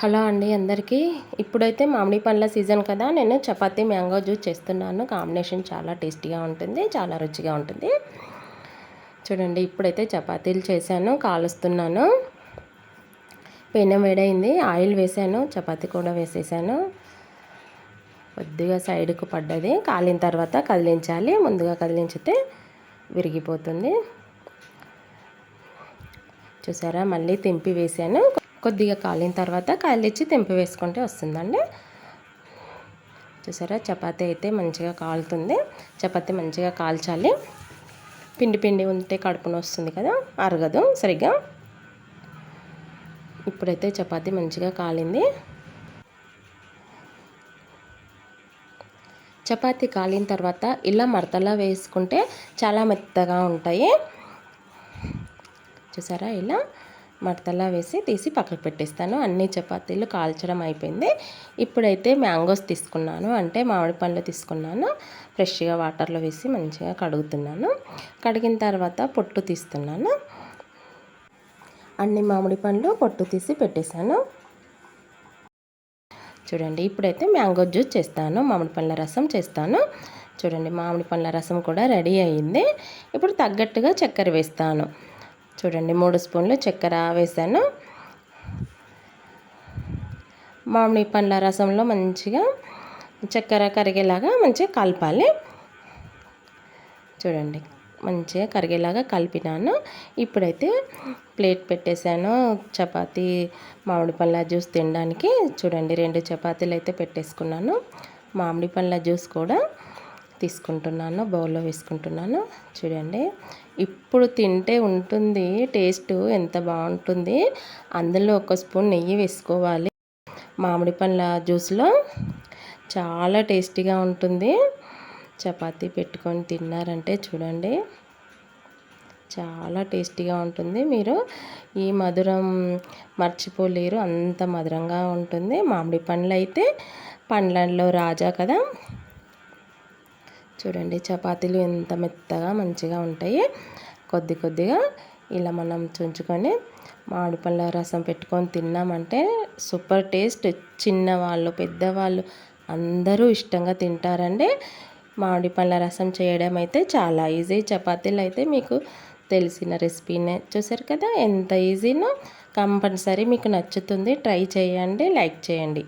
Hello అండి అందరికీ. ఇప్పుడైతే మామిడి పండ్ల సీజన్ కదా నేను చపాతీ మ్యాంగో జ్యూస్ చేస్తున్నాను. కాంబినేషన్ చాలా టేస్టీగా ఉంటుంది చాలా రుచిగా ఉంటుంది. చూడండి ఇప్పుడైతే చపాతీలు చేశాను కాలుస్తున్నాను. పెనం వేడైంది ఆయిల్ వేసాను చపాతీ కూడా వేసేసాను. కొద్దిగా సైడ్కు పడ్డది కాలిన తర్వాత కదిలించాలి. ముందుగా కదిలించితే విరిగిపోతుంది. చూసారా మళ్ళీ తెంపి వేసాను కొద్దిగా కాలిన తర్వాత కాలిచ్చి తెంపి వేసుకుంటే వస్తుందండి. చూసారా? చపాతీ అయితే మంచిగా కాలుతుంది. చపాతీ మంచిగా కాల్చాలి. పిండి పిండి ఉంటే కడుపున వస్తుంది కదా అరగదు సరిగ్గా. ఇప్పుడైతే చపాతీ మంచిగా కాలింది. చపాతీ కాలిన తర్వాత ఇలా మడతలా వేసుకుంటే చాలా మెత్తగా ఉంటాయి. చూసారా? ఇలా మడతలా వేసి తీసి పక్కకు పెట్టేస్తాను. అన్ని చపాతీలు కాల్చడం అయిపోయింది. ఇప్పుడైతే మ్యాంగోస్ తీసుకున్నాను. అంటే మామిడి పండ్లు తీసుకున్నాను. ఫ్రెష్గా వాటర్లో వేసి మంచిగా కడుగుతున్నాను. కడిగిన తర్వాత పొట్టు తీస్తున్నాను. అన్ని మామిడి పండ్లు పొట్టు తీసి పెట్టేశాను. చూడండి ఇప్పుడైతే మ్యాంగో జ్యూస్ చేస్తాను. మామిడి పండ్ల రసం చేస్తాను. చూడండి మామిడి పండ్ల రసం కూడా రెడీ అయ్యింది ఇప్పుడు తగ్గట్టుగా చక్కెర వేస్తాను. చూడండి మూడు స్పూన్లు చక్కెర వేసాను. మామిడి పండ్ల రసంలో మంచిగా చక్కెర కరిగేలాగా మంచిగా కలపాలి. చూడండి మంచిగా కరిగేలాగా కలిపినాను. ఇప్పుడైతే ప్లేట్ పెట్టేశాను చపాతీ మామిడి పండ్ల జ్యూస్ తినడానికి. చూడండి రెండు చపాతీలు అయితే పెట్టేసుకున్నాను. మామిడి పండ్ల జ్యూస్ కూడా తీసుకుంటున్నాను బౌల్లో వేసుకుంటున్నాను. చూడండి ఇప్పుడు తింటే ఉంటుంది టేస్ట్ ఎంత బాగుంటుంది. అందులో ఒక స్పూన్ నెయ్యి వేసుకోవాలి. మామిడి పండ్ల జ్యూస్లో చాలా టేస్టీగా ఉంటుంది. చపాతీ పెట్టుకొని తిన్నారంటే చూడండి చాలా టేస్టీగా ఉంటుంది. మీరు ఈ మధురం మర్చిపోలేరు అంత మధురంగా ఉంటుంది. మామిడి పండ్లు అయితే పండ్లలో రాజా కదా చూడండి చపాతీలు ఎంత మెత్తగా మంచిగా ఉంటాయి. కొద్ది కొద్దిగా ఇలా మనం చుంచుకొని మామిడిపళ్ళ రసం పెట్టుకొని తిన్నామంటే సూపర్ టేస్ట్. చిన్నవాళ్ళు పెద్దవాళ్ళు అందరూ ఇష్టంగా తింటారండి. మామిడి పళ్ళ రసం చేయడం అయితే చాలా ఈజీ. చపాతీలు అయితే మీకు తెలిసిన రెసిపీనే చూసారు కదా? ఎంత ఈజీనో కంపల్సరీ మీకు నచ్చుతుంది. ట్రై చేయండి లైక్ చేయండి.